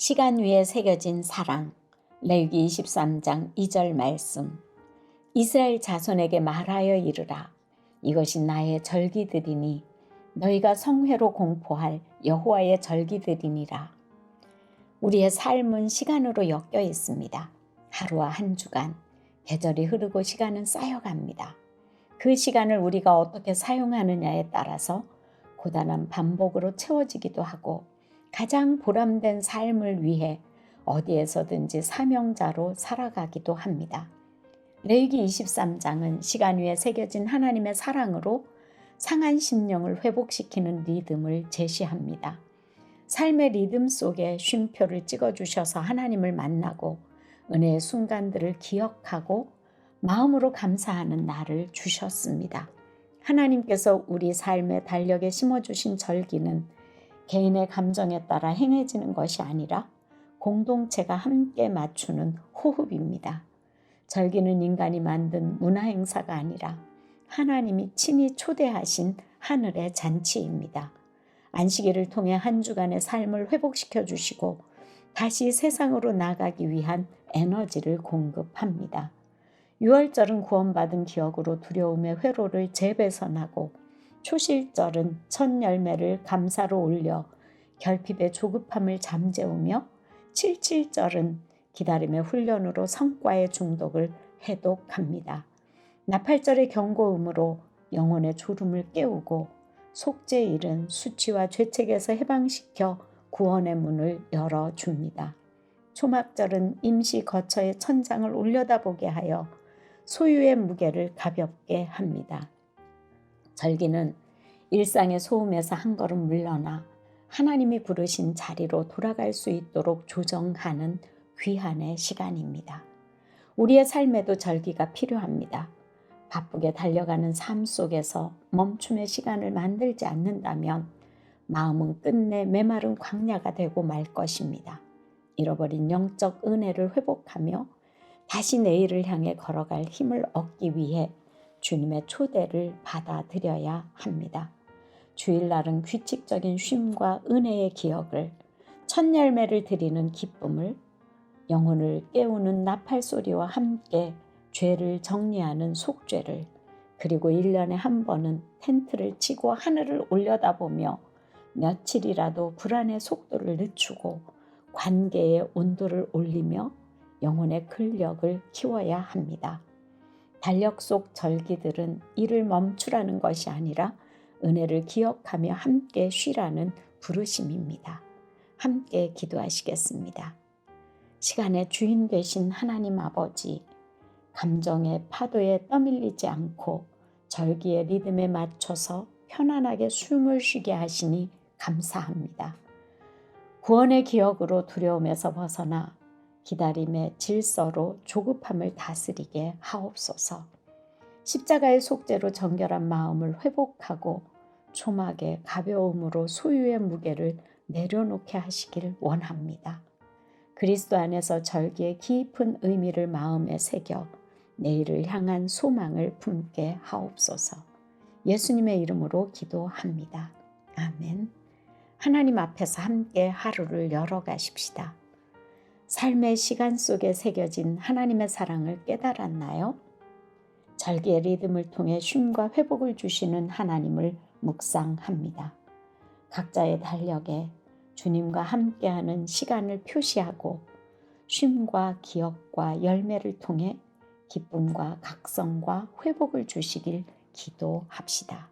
시간 위에 새겨진 사랑 레위기 23장 2절 말씀 이스라엘 자손에게 말하여 이르라 이것이 나의 절기들이니 너희가 성회로 공포할 여호와의 절기들이니라 우리의 삶은 시간으로 엮여 있습니다. 하루와 한 주간 계절이 흐르고 시간은 쌓여갑니다. 그 시간을 우리가 어떻게 사용하느냐에 따라서 고단한 반복으로 채워지기도 하고 가장 보람된 삶을 위해 어디에서든지 사명자로 살아가기도 합니다. 레위기 23장은 시간 위에 새겨진 하나님의 사랑으로 상한 심령을 회복시키는 리듬을 제시합니다. 삶의 리듬 속에 쉼표를 찍어주셔서 하나님을 만나고 은혜의 순간들을 기억하고 마음으로 감사하는 날을 주셨습니다. 하나님께서 우리 삶의 달력에 심어주신 절기는 개인의 감정에 따라 행해지는 것이 아니라 공동체가 함께 맞추는 호흡입니다. 절기는 인간이 만든 문화 행사가 아니라 하나님이 친히 초대하신 하늘의 잔치입니다. 안식일을 통해 한 주간의 삶을 회복시켜 주시고 다시 세상으로 나가기 위한 에너지를 공급합니다. 6월절은 구원받은 기억으로 두려움의 회로를 재배선하고 초실절은 첫 열매를 감사로 올려 결핍의 조급함을 잠재우며 77절은 기다림의 훈련으로 성과의 중독을 해독합니다. 나팔절의 경고음으로 영혼의 졸음을 깨우고 속죄일은 수치와 죄책에서 해방시켜 구원의 문을 열어줍니다. 초막절은 임시 거처의 천장을 올려다보게 하여 소유의 무게를 가볍게 합니다. 절기는 일상의 소음에서 한 걸음 물러나 하나님이 부르신 자리로 돌아갈 수 있도록 조정하는 귀한의 시간입니다. 우리의 삶에도 절기가 필요합니다. 바쁘게 달려가는 삶 속에서 멈춤의 시간을 만들지 않는다면 마음은 끝내 메마른 광야가 되고 말 것입니다. 잃어버린 영적 은혜를 회복하며 다시 내일을 향해 걸어갈 힘을 얻기 위해 주님의 초대를 받아들여야 합니다. 주일날은 규칙적인 쉼과 은혜의 기억을 첫 열매를 드리는 기쁨을 영혼을 깨우는 나팔 소리와 함께 죄를 정리하는 속죄를 그리고 1년에 한 번은 텐트를 치고 하늘을 올려다보며 며칠이라도 불안의 속도를 늦추고 관계의 온도를 올리며 영혼의 근력을 키워야 합니다. 달력 속 절기들은 일을 멈추라는 것이 아니라 은혜를 기억하며 함께 쉬라는 부르심입니다. 함께 기도하시겠습니다. 시간의 주인 되신 하나님 아버지, 감정의 파도에 떠밀리지 않고 절기의 리듬에 맞춰서 편안하게 숨을 쉬게 하시니 감사합니다. 구원의 기억으로 두려움에서 벗어나 기다림의 질서로 조급함을 다스리게 하옵소서. 십자가의 속죄로 정결한 마음을 회복하고 초막의 가벼움으로 소유의 무게를 내려놓게 하시길 원합니다. 그리스도 안에서 절기의 깊은 의미를 마음에 새겨 내일을 향한 소망을 품게 하옵소서. 예수님의 이름으로 기도합니다. 아멘. 하나님 앞에서 함께 하루를 열어가십시다. 삶의 시간 속에 새겨진 하나님의 사랑을 깨달았나요? 절기의 리듬을 통해 쉼과 회복을 주시는 하나님을 묵상합니다. 각자의 달력에 주님과 함께하는 시간을 표시하고 쉼과 기억과 열매를 통해 기쁨과 각성과 회복을 주시길 기도합시다.